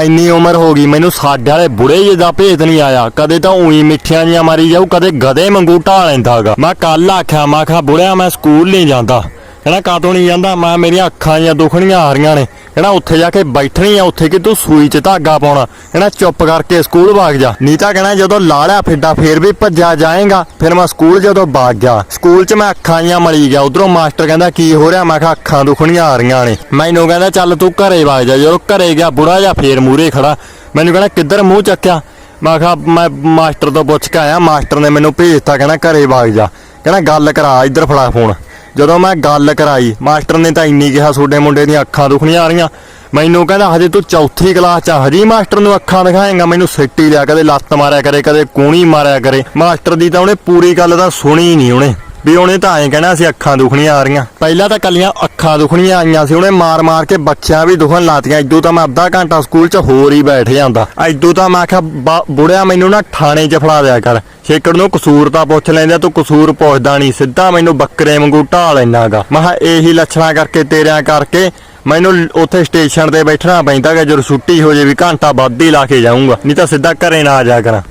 ਇੰਨੀ ਉਮਰ ਹੋ ਗਈ, ਮੈਨੂੰ ਸਾਡੇ ਵਾਲੇ ਬੁੜੇ ਜਿਹੇ ਦਾ ਭੇਤ ਨਹੀਂ ਆਇਆ। ਕਦੇ ਤਾਂ ਉਹੀ ਮਿੱਠੀਆਂ ਜੀਆਂ ਮਾਰੀ ਜਾਊ, ਕਦੇ ਗਧੇ ਵਾਂਗੂ ਢਾ ਲੈਂਦਾਗਾ ਮੈਂ ਕੱਲ ਆਖਿਆ, ਮੈਂ ਕਿਹਾ, ਬੁੜਿਆ, ਮੈਂ ਸਕੂਲ ਨਹੀਂ ਜਾਂਦਾ। ਕਹਿੰਦਾ ਕਾਤੋਂ ਨਹੀਂ ਜਾਂਦਾ? ਮੈਂ ਮੇਰੀਆਂ ਅੱਖਾਂ ਜੀਆਂ ਦੁਖਣੀਆਂ ਆ ਰਹੀਆਂ ਨੇ। ਕਹਿੰਦਾ ਉੱਥੇ ਜਾ ਕੇ ਬੈਠਣੀ ਆ, ਉੱਥੇ ਕਿ ਤੂੰ ਸੂਈ 'ਚ ਧਾਗਾ ਪਾਉਣਾ। ਕਹਿੰਦਾ ਚੁੱਪ ਕਰਕੇ ਸਕੂਲ ਭਾਗ ਜਾ। ਨਹੀਂ ਤਾਂ ਕਹਿੰਦਾ ਜਦੋਂ ਲਾੜਿਆ ਫਿੱਡਾ ਫੇਰ ਵੀ ਭੱਜਾ ਜਾਏਗਾ, ਫਿਰ ਮੈਂ ਸਕੂਲ ਜਦੋਂ ਭਾਗ ਗਿਆ। ਸਕੂਲ 'ਚ ਮੈਂ ਅੱਖਾਂ ਜੀਆਂ ਮਲੀ ਗਿਆ। ਉਧਰੋਂ ਮਾਸਟਰ ਕਹਿੰਦਾ, ਕੀ ਹੋ ਰਿਹਾ? ਮੈਂ ਕਿਹਾ, ਅੱਖਾਂ ਦੁਖਣੀਆਂ ਆ ਰਹੀਆਂ ਨੇ। ਮੈਨੂੰ ਕਹਿੰਦਾ, ਚੱਲ ਤੂੰ ਘਰੇ ਭਾਗ ਜਾ। ਜਦੋਂ ਘਰੇ ਗਿਆ, ਬੁੜਾ ਜਿਹਾ ਫੇਰ ਮੂਰੇ ਖੜਾ। ਮੈਨੂੰ ਕਹਿੰਦਾ, ਕਿੱਧਰ ਮੂੰਹ ਚੱਕਿਆ? ਮੈਂ ਕਿਹਾ, ਮੈਂ ਮਾਸਟਰ ਤੋਂ ਪੁੱਛ ਕੇ ਆਇਆ। ਮਾਸਟਰ ਨੇ ਮੈਨੂੰ ਭੇਜਤਾ ਕਹਿੰਦਾ ਘਰੇ ਭਾਗ ਜਾ। ਕਹਿੰਦਾ, ਗੱਲ ਕਰਾ, ਇੱਧਰ ਫੜਾ ਫੋਨ। ਜਦੋਂ ਮੈਂ ਗੱਲ ਕਰਾਈ ਮਾਸਟਰ ਨੇ ਤਾਂ ਇੰਨੀ ਕਿਹਾ ਤੁਹਾਡੇ ਮੁੰਡੇ ਦੀਆਂ ਅੱਖਾਂ ਦੁਖਣੀਆਂ ਆ ਰਹੀਆਂ। ਮੈਨੂੰ ਕਹਿੰਦਾ ਹਜੇ ਤੂੰ ਚੌਥੀ ਕਲਾਸ ਚ ਆ, ਹਜੇ ਮਾਸਟਰ ਨੂੰ ਅੱਖਾਂ ਦਿਖਾਏਗਾ ਮੈਨੂੰ ਸਿੱਟੀ ਲਿਆ ਕਦੇ ਲੱਤ ਮਾਰਿਆ ਕਰੇ ਕਦੇ ਕੂਣੀ ਮਾਰਿਆ ਕਰੇ। ਮਾਸਟਰ ਦੀ ਤਾਂ ਉਹਨੇ ਪੂਰੀ ਗੱਲ ਤਾਂ ਸੁਣੀ ਨਹੀਂ ਉਹਨੇ ਵੀ ਉਹਨੇ ਤਾਂ ਐਂ ਕਹਿਣਾ ਸੀ ਅੱਖਾਂ ਦੁਖਣੀਆਂ ਆ ਰਹੀਆਂ। ਪਹਿਲਾਂ ਤਾਂ ਕੱਲੀਆਂ ਅੱਖਾਂ ਦੁਖਣੀਆਂ ਆਈਆਂ ਸੀ ਉਹਨੇ ਮਾਰ ਮਾਰ ਕੇ ਬੱਚਿਆਂ ਵੀ ਦੁਖਣ ਲਾਤੀਆਂ। ਇਦੋਂ ਤਾਂ ਮੈਂ ਅੱਧਾ ਘੰਟਾ ਸਕੂਲ 'ਚ ਹੋਰ ਹੀ ਬੈਠ ਜਾਂਦਾ। ਇਦੋਂ ਤਾਂ ਮੈਂ ਆਖਿਆ ਬਾ- ਬੁੜਿਆ ਮੈਨੂੰ ਨਾ ਥਾਣੇ 'ਚ ਫੜਾ ਦਿਆ ਕਰ। ਛੇਕੜ ਨੂੰ ਕਸੂਰ ਤਾਂ ਪੁੱਛ ਲੈਂਦਾ ਤੂੰ ਕਸੂਰ ਪੁੱਛਦਾ ਨਹੀਂ, ਸਿੱਧਾ ਮੈਨੂੰ ਬੱਕਰੇ ਵਾਂਗੂ ਢਾ ਲੈਣਾਗਾ ਮੈਂ ਕਿਹਾ, ਇਹੀ ਲੱਛਣਾ ਕਰਕੇ, ਤੇਰਿਆਂ ਕਰਕੇ ਮੈਨੂੰ ਉੱਥੇ ਸਟੇਸ਼ਨ ਤੇ ਬੈਠਣਾ ਪੈਂਦਾ ਕਿ ਜਦੋਂ ਛੁੱਟੀ ਹੋ ਜੇ ਵੀ ਘੰਟਾ ਵੱਧ ਹੀ ਲਾ ਕੇ ਜਾਊਂਗਾ, ਨਹੀਂ ਤਾਂ ਸਿੱਧਾ ਘਰੇ ਨਾ ਆ ਜਾ ਕਰਾਂ।